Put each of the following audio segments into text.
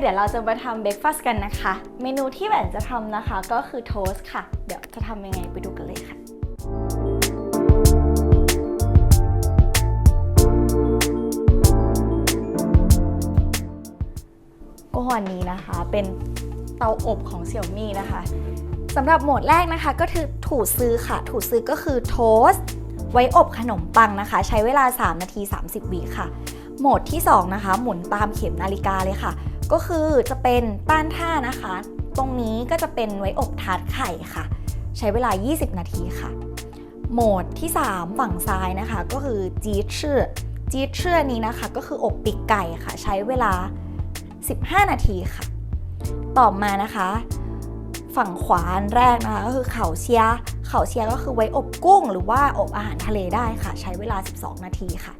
เดี๋ยวเราจะมาทำเบรกฟาสต์กันนะคะ เมนูที่แหวนจะทำนะคะก็คือโทสต์ค่ะ เดี๋ยวจะทำยังไงไปดูกันเลยค่ะก็วันนี้นะคะเป็นเตาอบของ Xiaomi นะคะสำหรับโหมดแรกนะคะก็คือถูซื้อค่ะ ถูซื้อก็คือโทสต์ไว้อบขนมปังนะคะ ใช้เวลา 3 นาที 30 วิค่ะ โหมดที่ 2 นะคะ หมุนตามเข็มนาฬิกาเลยค่ะ ก็คือจะเป็นต้านท่านะคะ ตรงนี้ก็จะเป็นไว้อบทาร์ตไข่ค่ะ ใช้เวลา 20 นาทีค่ะ โหมดที่ 3 ฝั่งซ้ายนะคะ ก็คือจีชื่อจีชื่อนี้นะคะ ก็คืออบปีกไก่ค่ะ ใช้เวลา 15 นาทีค่ะ ต่อมานะคะ ฝั่งขวาอันแรกนะคะก็คือเข่าเชียเข่าเชียก็คือไว้อบกุ้ง หรือว่าอบอาหารทะเลได้ค่ะ ใช้เวลา 12 นาทีค่ะ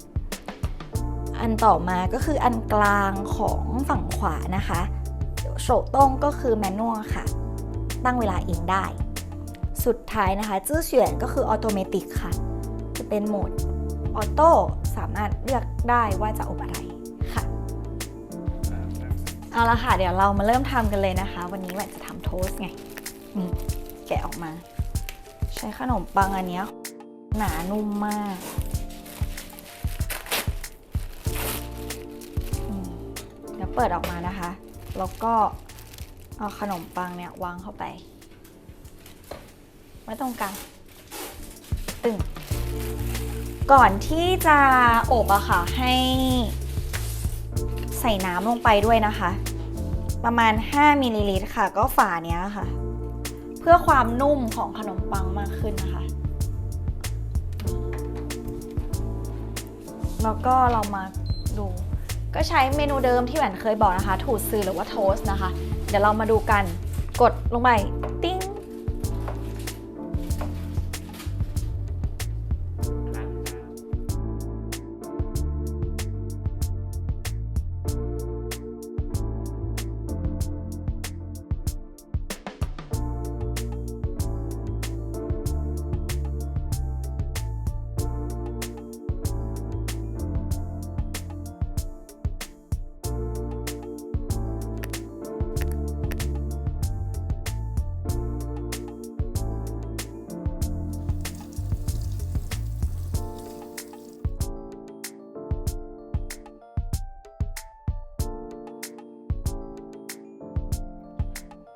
อันต่อมาก็คืออันกลางของฝั่งขวานะคะโฉต้งก็คือแมนนวลค่ะ ตั้งเวลาเองได้ สุดท้ายนะคะ จื้อเฉียนก็คือออโตเมติกค่ะ จะเป็นโหมดออโต้สามารถเลือกได้ว่าจะอบอะไรค่ะ เอาละค่ะ เดี๋ยวเรามาเริ่มทำกันเลยนะคะ วันนี้แหวนจะทำโทสต์ไง นี่ แกะออกมา ใช้ขนมปังอันนี้หนานุ่มมาก เปิดออกมานะคะ แล้วก็เอาขนมปังเนี่ยวางเข้าไป ไว้ตรงกลางตึงก่อนที่จะอบอะค่ะ ให้ใส่น้ำลงไปด้วยนะคะ ประมาณ 5มิลลิลิตรค่ะ ก็ฝาเนี้ยค่ะ เพื่อความนุ่มของขนมปังมากขึ้นนะคะ แล้วก็เรามาดู ก็ใช้เมนูเดิมที่แหวนเคยบอกนะคะ ถูดซื้อหรือว่าโทส์นะคะ เดี๋ยวเรามาดูกัน กดลงไป ติ้ง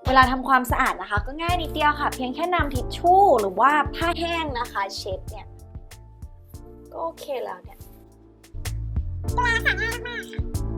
เวลาทำความสะอาดนะคะ ก็ง่ายนิดเดียวค่ะ เพียงแค่นำทิชชู่หรือว่าผ้าแห้งนะคะ เช็ดเนี่ยก็โอเคแล้วเนี่ยอ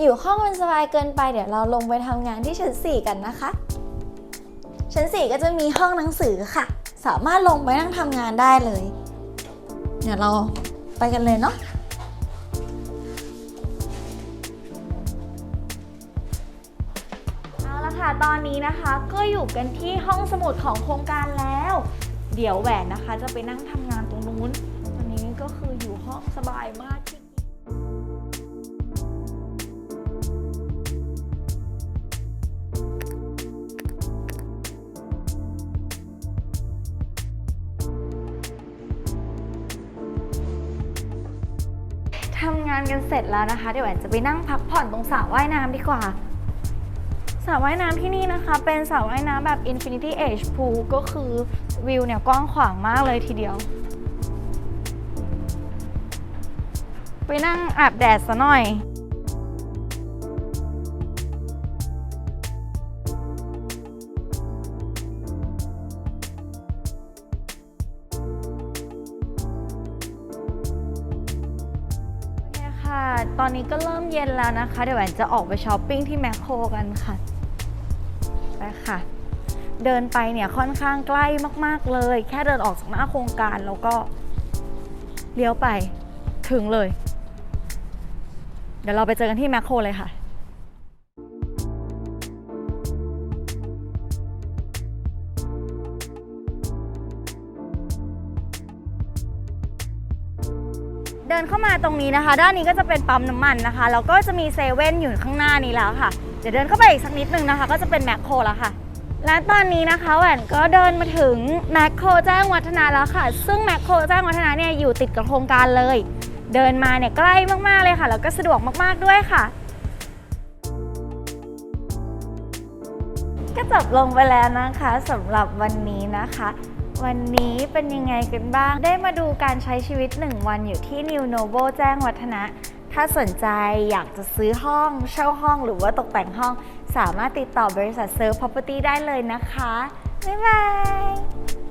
อยู่ห้องมันสบายเกินไปเดี๋ยวเราลงไปทำงานที่ชั้น 4 กันนะคะ ชั้น 4 ก็จะมีห้องหนังสือค่ะ สามารถลงไปนั่งทำงานได้เลย เดี๋ยวเราไปกันเลยเนาะเอาละค่ะตอนนี้นะคะก็อยู่กันที่ห้องสมุดของโครงการแล้ว เดี๋ยวแหวนนะคะจะไปนั่งทำงานตรงนู้น วันนี้ก็คืออยู่ห้องสบายมากที่ ทำงานกันเสร็จแล้วนะคะ เดี๋ยวแอนจะไปนั่งพักผ่อนตรงสระว่ายน้ำดีกว่า สระว่ายน้ำที่นี่นะคะ เป็นสระว่ายน้ำแบบ Infinity Edge Pool ก็คือวิวเนี่ยกว้างขวางมากเลยทีเดียว ไปนั่งอาบแดดซะหน่อย ตอนนี้ก็เริ่มเย็นแล้วนะคะ เดี๋ยวแหวนจะออกไปช้อปปิ้งที่แมคโครกันค่ะไปค่ะ เดินไปเนี่ยค่อนข้างใกล้มาก ๆเลย แค่เดินออกจากหน้าโครงการแล้วก็เลี้ยวไปถึงเลย เดี๋ยวเราไปเจอกันที่แมคโครเลยค่ะ เดินเข้ามาตรงนี้นะคะ ด้านนี้ก็จะเป็นปั๊มน้ำมันนะคะแล้วก็จะมีเซเว่นอยู่ข้างหน้านี้แล้วค่ะ เดี๋ยวเดินเข้าไปอีกสักนิดนึงนะคะ ก็จะเป็นแมคโครแล้วค่ะ และตอนนี้นะคะแหวนก็เดินมาถึงแมคโครแจ้งวัฒนาแล้วค่ะ ซึ่งแมคโครแจ้งวัฒนาเนี่ยอยู่ติดกับโครงการเลย เดินมาเนี่ยใกล้มากๆเลยค่ะแล้วก็สะดวกมากๆด้วยค่ะก็จบลงไปแล้วนะคะสำหรับวันนี้นะคะ วันนี้เป็นยังไงกันบ้าง ได้มาดูการใช้ชีวิต 1 วันอยู่ที่ New Novo แจ้งวัฒนะ ถ้าสนใจอยากจะซื้อห้องเช่าห้องหรือว่าตกแต่งห้อง สามารถติดต่อบริษัทเซิร์ฟ Property ได้เลยนะคะ บ๊ายบาย